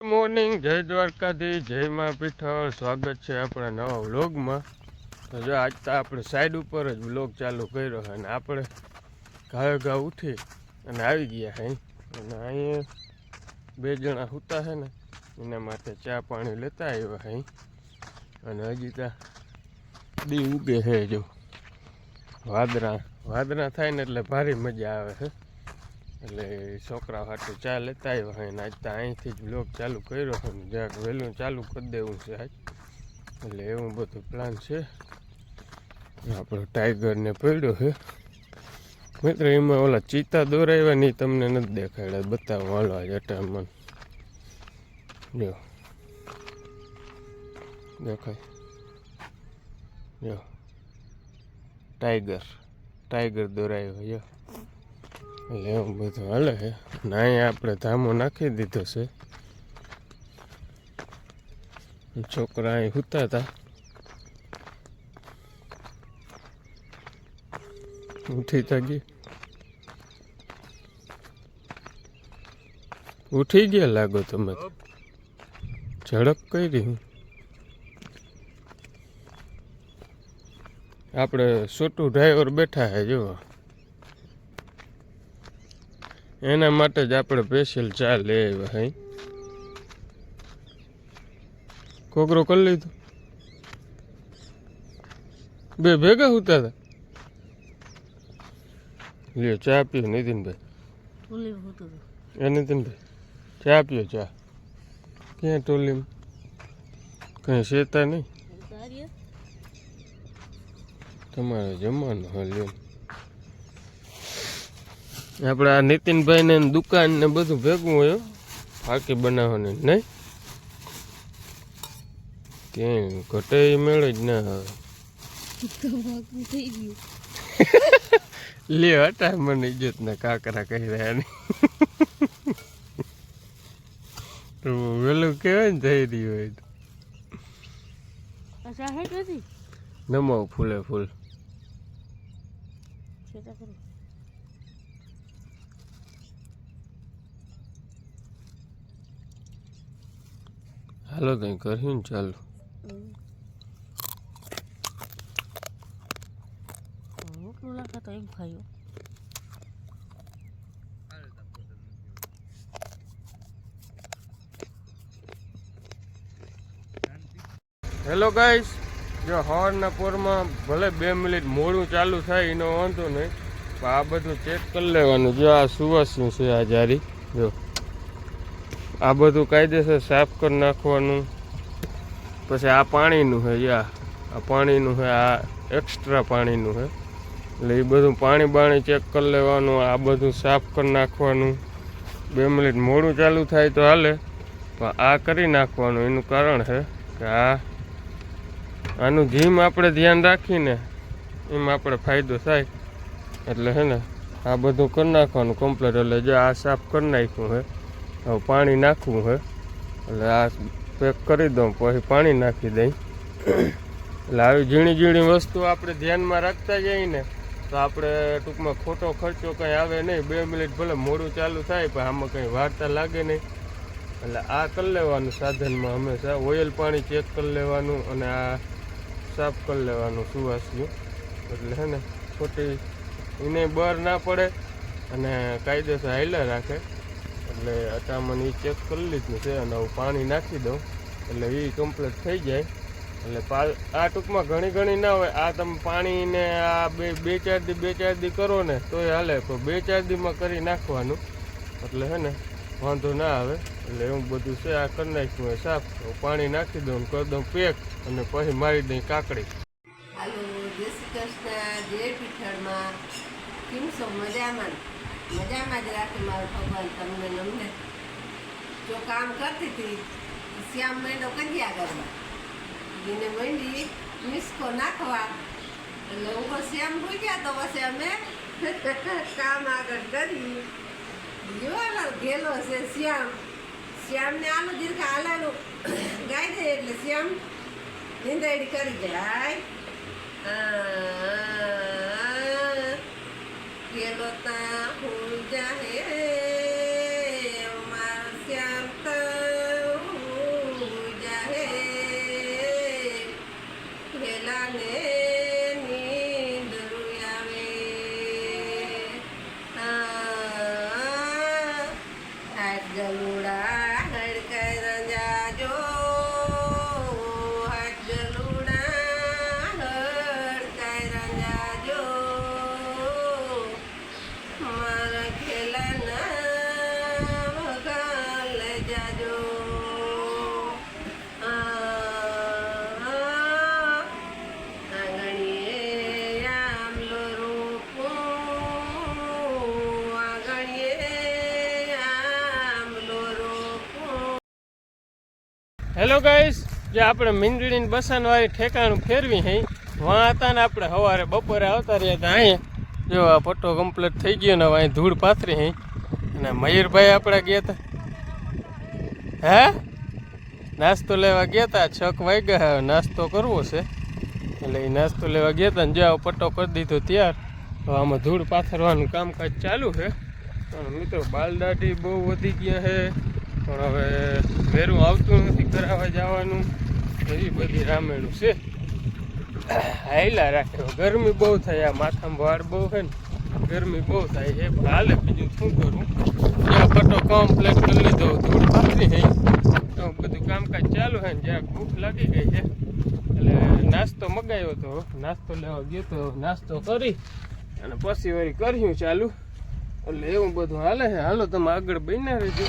Morning જય દ્વારકાધી જય મા પીઠળ સ્વાગત છે આપણા નવા વ્લોગમાં. તો જો આજ તો આપણે સાઈડ ઉપર જ વ્લોગ ચાલુ કર્યો અને આપણે ઘાવે ઘા ઉઠી અને આવી ગયા અહીં અને અહીંયા બે જણા સૂતા છે ને, એના માટે ચા પાણી લેતા આવ્યા અહીં અને હજી ત્યાં દી ઉગે છે જો. વાદરા વાદરા થાય ને એટલે ભારે મજા આવે છે. એટલે છોકરા હાટું ચા લેતા આવ્યા હોય ને આજ તો અહીંથી જ બ્લોગ ચાલુ કર્યો ને જરાક વહેલું ચાલુ કરી દેવું છે આજ. એટલે એવું બધું પ્લાન છે. આપણો ટાઈગરને પડ્યો છે મિત્ર, એમાં ઓલા ચિત્તા દોરાવ્યા નહીં તમને નથી દેખાડ્યા. બતાવો હાલો આજ મને. જો. દેખાય. જો. ટાઈગર ટાઈગર દોરાયો જો. એટલે એવું બધું હાલે છે. અને અહીંયા આપણે ધામો નાખી દીધો છે. છોકરા અહીં સૂતા હતા. ઉઠી તા ઉઠી ગયા લાગો તમે. ઝડપ કઈ હું આપણે છોટું ડ્રાઈવર બેઠા છે જો એના માટે જ આપણે સ્પેશિયલ ચા લે આવ્યા હઈ. કોકરો કરી લીધો. બે ભેગા હોતા હતા લ્યો ચા પીઓ નીતિનભાઈ. એ નીતિનભાઈ ચા પીઓ ચા. ક્યાં ટોલીમાં? કંઈ શેતા નહીં? તમારે જમવાનું હા લ્યો. આપણે આ નીતિનભાઈ ને દુકાન ને બધું ભેગું હોય હો. ફાકી બનાવવાની નહીં? કેમ? ઘટે મેળે જ ના આવે. તમાકુ થઈ ગયું લે હટા મને ઇજ્જત ને કાકરા કહી રહ્યા ને. તો વેલું કહેવાય ને થઈ રહ્યું હોય તો. નમાવ ફૂલે ફૂલ. હાલો તઈ કર્યું ને ચાલો. રોટલું એમ ખાયું હેલો ગાઈસ જો હવારના પોરમાં ભલે બે મિનિટ મોડું ચાલુ થાય, એનો વાંધો નહીં. પણ આ બધું ચેક કરી લેવાનું. જો આ સુવાસ્યું છે આ જારી. જો. આ બધું કાયદેસર સાફ કરી નાખવાનું. પછી આ પાણીનું છે, યા, આ પાણીનું છે, આ એક્સ્ટ્રા પાણીનું છે. એટલે એ બધું પાણી બાણી ચેક કરી લેવાનું, આ બધું સાફ કરી નાખવાનું. બે મિનિટ મોડું ચાલુ થાય તો હાલે, પણ આ કરી નાખવાનું, એનું કારણ છે કે આ, આનું જીમ આપણે ધ્યાન રાખીને એમ આપણે ફાયદો થાય. એટલે છે ને, આ બધું કરી નાખવાનું કમ્પ્લીટ એટલે જે આ સાફ કરી નાખ્યું હે હવે પાણી નાખવું હે. એટલે આ પેક કરી દઉં, પછી પાણી નાખી દઈ. એટલે આવી ઝીણી ઝીણી વસ્તુ આપણે ધ્યાનમાં રાખતા જઈએ ને, તો આપણે ટૂંકમાં ખોટો ખર્ચો કંઈ આવે નહીં. બે મિનિટ ભલે મોડું ચાલુ થાય, પણ આમાં કંઈ વાર્તા લાગે નહીં. એટલે આ કરી લેવાનું સાધનમાં હંમેશા. ઓઇલ પાણી ચેક કરી લેવાનું અને આ સાફ કરી લેવાનું સુવાસ્યું. એટલે હે ને, ખોટી, એને બર ના પડે અને કાયદેસર હાઈલા રાખે. એટલે અટામણ એ ચેક કરી લીધું છે અને હું પાણી નાખી દઉં. એટલે એ કમ્પ્લીટ થઈ જાય. એટલે આ ટૂંકમાં ઘણી ઘણી ના હોય. આ તમે પાણીને આ બે બે ચાર દી, બે ચાર દી કરો ને, તોય હાલે. પણ બે ચાર દીમાં કરી નાખવાનું. એટલે હે ને, વાંધો ના આવે. એટલે એવું બધું છે, આ કરી નાખ્યું સાફ. પાણી નાખી દઉં કરી દઉં પેક અને પછી મારી દઈ કાકડી. હાલો, જય શ્રી કૃષ્ણ. પીઠળમાં. કેમ છો? મજામાં? મજામાં જ રાખે મારો ભગવાન તમને અમને જો કામ કરતી હતી શ્યામ મહિનો કંજ્યા કરવા એને મંડી મિસ્કો નાખવા એટલે ઊભો શ્યામ ભૂગ્યા તો પછી અમે કામ આગળ કરી જોવાનો ગેલો છે શ્યામ શ્યામને આલુ દીર્ઘ આલાનું ગાઈ દે એટલે શ્યામ નિંદાડી કરી જાય ગેલો તા હું મારા ખેલાના હેલો ગાઈસ જે આપણે મીંદડીને બસાનવાળી ઠેકાણું ફેરવી હઈ વાં હતા ને આપણે સવારે બપોરે આવતા રહ્યા હતા અહીંયા જો આ પટ્ટો કમ્પ્લીટ થઈ ગયો ને અહીં ધૂળ પાથરી હઈ અને મયુરભાઈ આપણે ગયા હતા હે? નાસ્તો લેવા ગયા હતા છક વાગ્યા હવે નાસ્તો કરવો છે. એટલે એ નાસ્તો લેવા ગયા હતા ને જ્યાં પટ્ટો કરી દીધો ત્યાર. હવે આમાં ધૂળ પાથરવાનું કામકાજ ચાલુ છે. પણ મિત્રો, બાલદાઢી બહુ વધી ગયા છે. પણ હવે વેરું આવતું નથી કરાવવા જવાનું. એવી બધી રામેણું છે. હાયલા રાખ્યો ગરમી બહુ થાય, આ માથામાં ભાર બહુ છે ને, ગરમી બહુ થાય. છે હાલે બીજું શું કરું? જ્યાં પટ્ટો કમ્પ્લેટ કરી લીધો, ધૂળ પાથરી છે તો બધું કામકાજ ચાલુ છે ને જ્યાં ભૂખ લાગી ગઈ છે. એટલે નાસ્તો મગાવ્યો હતો નાસ્તો લેવા ગયો તો નાસ્તો કરી અને પછી વળી કર્યું ચાલુ. એટલે એવું બધું હાલે છે. હાલો તમે આગળ બન્યા રહેજો.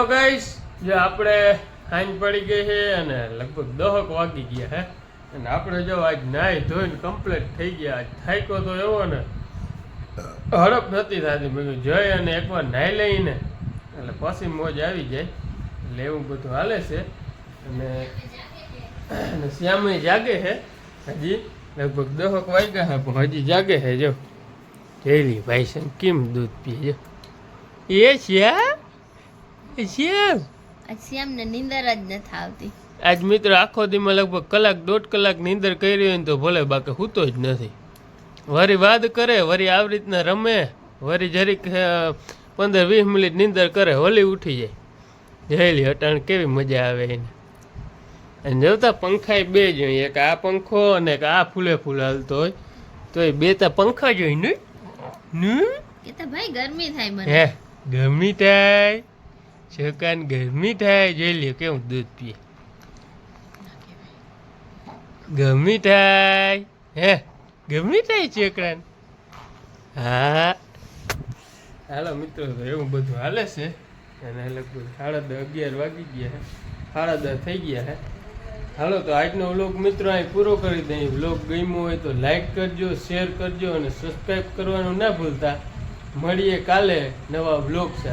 હેલો ગાઈસ, જે આપણે હાંજ પડી ગઈ છે અને લગભગ દહક વાગી ગયા હે. અને આપણે જો આજ નાહી ધોઈને કમ્પ્લીટ થઈ ગયા. આજ થાક્યો તો એવો ને હડપ નથી થતી. કીધું જઈ અને એકવાર નાહી લઈને. એટલે પછી મોજ આવી જાય. એટલે એવું બધું હાલે છે. અને શ્યામે જાગે છે. હજી લગભગ દહક વાગ્યા છે, પણ હજી જાગે છે. જો જયલી ભાઈ છે કેમ દૂધ પીએ જો એ એ શ્યામ આજ શ્યામને નીંદર જ નથી આવતી. આજ મિત્રો આખો દીમાં લગભગ કલાક દોઢ કલાક નીંદર કરી હોય ને તો ભલે બાકી હૂતો જ નથી. વરી વાદ કરે વરી આવી રીતના રમે વરી જરીક પંદર વીસ મિનિટ નીંદર કરે હોલી ઉઠી જાય. જયલી હટાણ કેવી મજા આવે એને. અને જોતા પંખાય બે જ હોય એક આ પંખો અને એક આ ફૂલે ફૂલ હાલતો હોય. તો એ બે તા પંખા જ હોય ને? ભાઈ ગરમી થાય મને. હે ગરમી થાય. છોકરાને ગરમી થાય, જોઈ લ્યો કેવું દૂધ પીએ. ગમી થાય, હે? ગમી થાય છોકરાને? હા. હાલો મિત્રો એવું બધું હાલે છે. અને લગભગ સાડા દસ, અગિયાર વાગી ગયા સાડા દસ થઈ ગયા હે હાલો, તો આજનો વ્લોગ મિત્રો અહીં પૂરો કરી દઈએ. વ્લોગ ગમ્યો હોય તો લાઈક કરજો, શેર કરજો અને સબસ્ક્રાઈબ કરવાનું ના ભૂલતા. મળીએ કાલે નવા વ્લોગ સાથે.